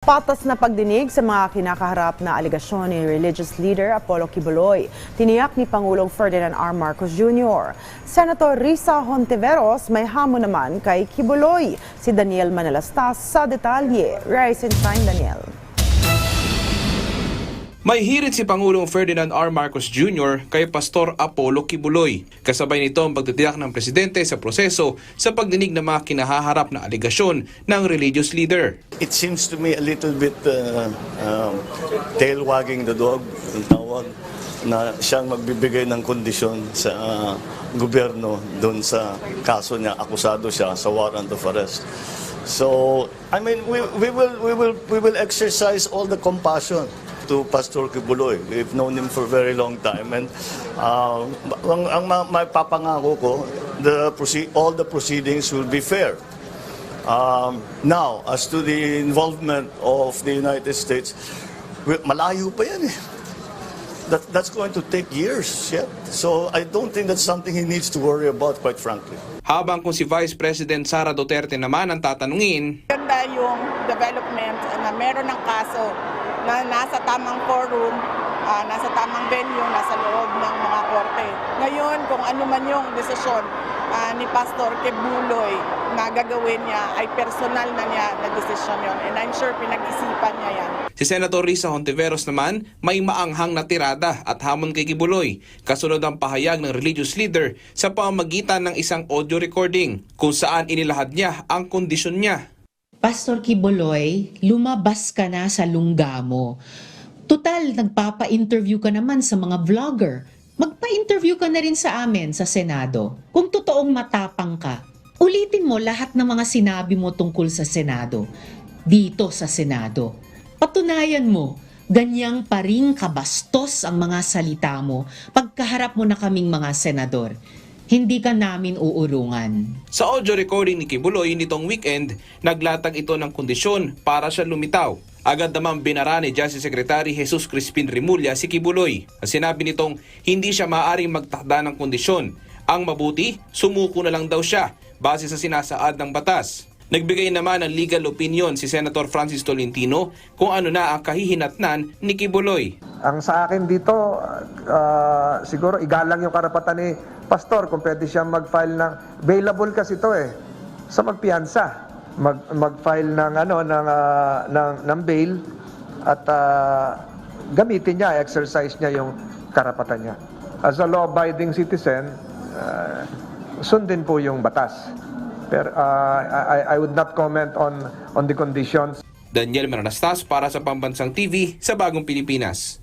Patas na pagdinig sa mga kinakaharap na aligasyon ni religious leader Apollo Kibuloy. Tiniyak ni Pangulong Ferdinand R. Marcos Jr. Senator Risa Hontiveros may hamon naman kay Kibuloy. Si Daniel Manalastas sa detalye. Rise and shine, Daniel. May hirit si Pangulong Ferdinand R. Marcos Jr. kay Pastor Apollo Kibuloy. Kasabay nito ang pagtitiyak ng presidente sa proseso sa pagdinig ng mga kinahaharap na aligasyon ng religious leader. It seems to me a little bit uh, um, tail wagging the dog, ang tawag, na siyang magbibigay ng kondisyon sa uh, gobyerno doon sa kaso niya, akusado siya sa warrant of arrest. So, I mean, we, we will we will we will exercise all the compassion to Pastor Kibuloy. We've known him for a very long time and uh, ang, ang ma- mapapangako ko, the all the proceedings will be fair. Um, now, as to the involvement of the United States, malayo pa yan eh. That, that's going to take years yet. So I don't think that's something he needs to worry about, quite frankly. Habang kung si Vice President Sara Duterte naman ang tatanungin, Ganda yung development na meron ng kaso na nasa tamang forum, ah, nasa tamang venue, nasa loob ng mga korte. Ngayon, kung ano man yung desisyon ah, ni Pastor Kebuloy gagawin niya, ay personal na niya na desisyon yon. And I'm sure pinag-isipan niya yan. si Senator Risa Hontiveros naman may maanghang na tirada at hamon kay Kibuloy kasunod ang pahayag ng religious leader sa pamamagitan ng isang audio recording kung saan inilahad niya ang kondisyon niya. Pastor Kiboloy, lumabas ka na sa lungga mo. Total, nagpapa-interview ka naman sa mga vlogger. Magpa-interview ka na rin sa amin sa Senado. Kung totoong matapang ka, ulitin mo lahat ng mga sinabi mo tungkol sa Senado. Dito sa Senado. Patunayan mo, ganyang pa rin kabastos ang mga salita mo pagkaharap mo na kaming mga senador. Hindi ka namin uurungan. Sa audio recording ni Kibuloy nitong weekend, naglatag ito ng kondisyon para siya lumitaw. Agad naman binara ni Justice Secretary Jesus Crispin Rimulya si Kibuloy. Sinabi nitong hindi siya maaaring magtakda ng kondisyon. Ang mabuti, sumuko na lang daw siya base sa sinasaad ng batas. Nagbigay naman ng legal opinion si Senator Francis Tolentino kung ano na ang kahihinatnan ni Kibuloy. Ang sa akin dito, ah, siguro igalang yung karapatan ni pastor kung pwede siya mag-file ng available kasi ito eh sa magpiyansa. Mag mag-file ng ano ng ah, ng, ng bail at ah, gamitin niya, exercise niya yung karapatan niya. As a law-abiding citizen, ah, sundin po yung batas. Pero ah, I, I would not comment on on the conditions Daniel Mananastas para sa Pambansang TV sa Bagong Pilipinas.